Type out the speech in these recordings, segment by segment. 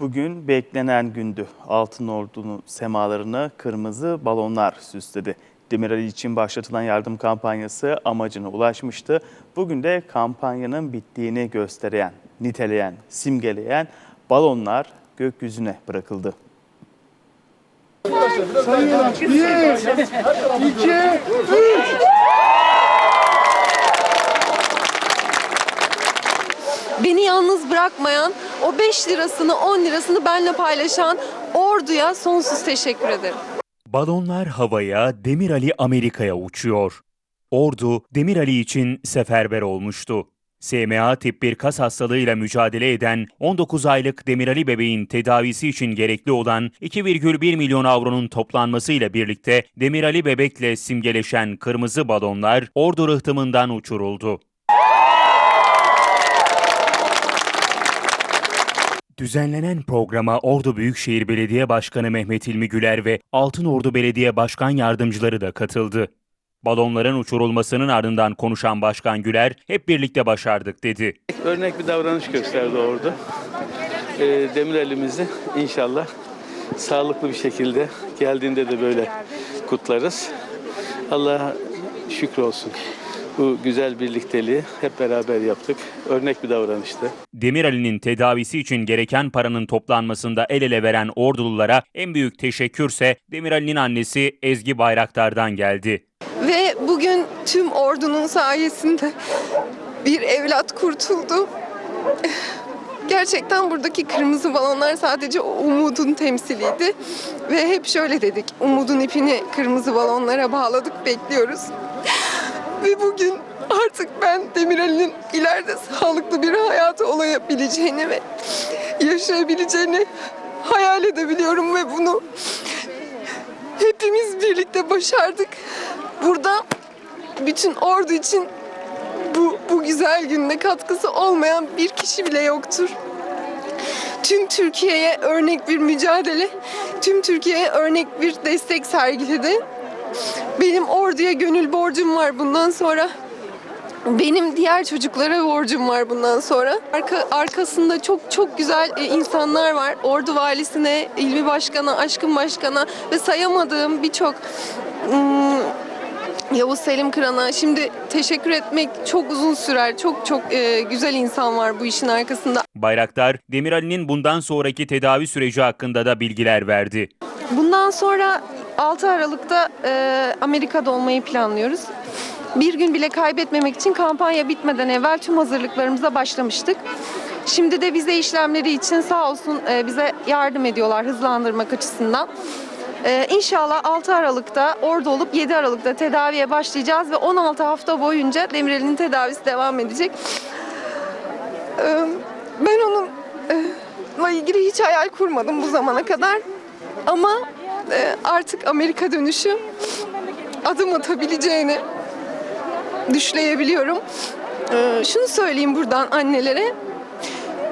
Bugün beklenen gündü. Altın Ordu'nun semalarını kırmızı balonlar süsledi. Demirali için başlatılan yardım kampanyası amacına ulaşmıştı. Bugün de kampanyanın bittiğini gösteren, niteleyen, simgeleyen balonlar gökyüzüne bırakıldı. Beni yalnız bırakmayan, o 5 lirasını 10 lirasını benimle paylaşan orduya sonsuz teşekkür ederim. Balonlar havaya, Demir Ali Amerika'ya uçuyor. Ordu, Demir Ali için seferber olmuştu. SMA tip 1 kas hastalığıyla mücadele eden 19 aylık Demir Ali bebeğin tedavisi için gerekli olan 2,1 milyon avronun toplanmasıyla birlikte Demir Ali bebekle simgeleşen kırmızı balonlar Ordu rıhtımından uçuruldu. Düzenlenen programa Ordu Büyükşehir Belediye Başkanı Mehmet İlmi Güler ve Altınordu Belediye Başkan Yardımcıları da katıldı. Balonların uçurulmasının ardından konuşan Başkan Güler, hep birlikte başardık dedi. Örnek bir davranış gösterdi orada. Ee, demir elimizi inşallah sağlıklı bir şekilde geldiğinde de böyle kutlarız. Allah'a şükür olsun. Bu güzel birlikteliği hep beraber yaptık. Örnek bir davranıştı. Demir Ali'nin tedavisi için gereken paranın toplanmasında el ele veren Ordululara en büyük teşekkürse Demir Ali'nin annesi Ezgi Bayraktar'dan geldi. Ve bugün tüm ordunun sayesinde bir evlat kurtuldu. Gerçekten buradaki kırmızı balonlar sadece umudun temsiliydi. Ve hep şöyle dedik, umudun ipini kırmızı balonlara bağladık, bekliyoruz. Ve bugün artık ben Demirel'in ileride sağlıklı bir hayatı olabileceğini ve yaşayabileceğini hayal edebiliyorum ve bunu hepimiz birlikte başardık. Burada bütün ordu için bu, bu güzel günde katkısı olmayan bir kişi bile yoktur. Tüm Türkiye'ye örnek bir mücadele, tüm Türkiye'ye örnek bir destek sergiledi. Benim orduya gönül borcum var bundan sonra. Benim diğer çocuklara borcum var bundan sonra. Arka, arkasında çok çok güzel e, insanlar var. Ordu valisine, ilmi başkana, aşkın başkana ve sayamadığım birçok ım, Yavuz Selim Kıran'a şimdi teşekkür etmek çok uzun sürer. Çok çok e, güzel insan var bu işin arkasında. Bayraktar, Demir Ali'nin bundan sonraki tedavi süreci hakkında da bilgiler verdi. Bundan sonra 6 Aralık'ta e, Amerika'da olmayı planlıyoruz. Bir gün bile kaybetmemek için kampanya bitmeden evvel tüm hazırlıklarımıza başlamıştık. Şimdi de vize işlemleri için sağ olsun e, bize yardım ediyorlar hızlandırmak açısından. E, inşallah 6 Aralık'ta orada olup 7 Aralık'ta tedaviye başlayacağız ve 16 hafta boyunca Demirel'in tedavisi devam edecek. E, ben onunla ilgili hiç hayal kurmadım bu zamana kadar. Ama e, artık Amerika dönüşü adım atabileceğini düşleyebiliyorum. E, şunu söyleyeyim buradan annelere.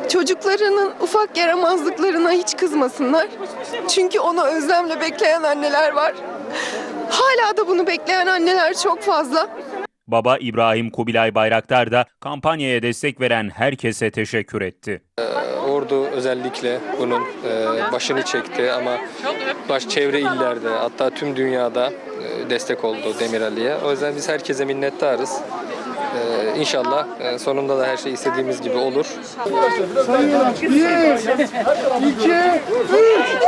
Çocuklarının ufak yaramazlıklarına hiç kızmasınlar. Çünkü onu özlemle bekleyen anneler var. Hala da bunu bekleyen anneler çok fazla. Baba İbrahim Kubilay Bayraktar da kampanyaya destek veren herkese teşekkür etti. Ordu özellikle bunun e, başını çekti ama baş çevre illerde hatta tüm dünyada e, destek oldu Demir Ali'ye. O yüzden biz herkese minnettarız. E, İnşallah e, sonunda da her şey istediğimiz gibi olur. Bir, iki, üç.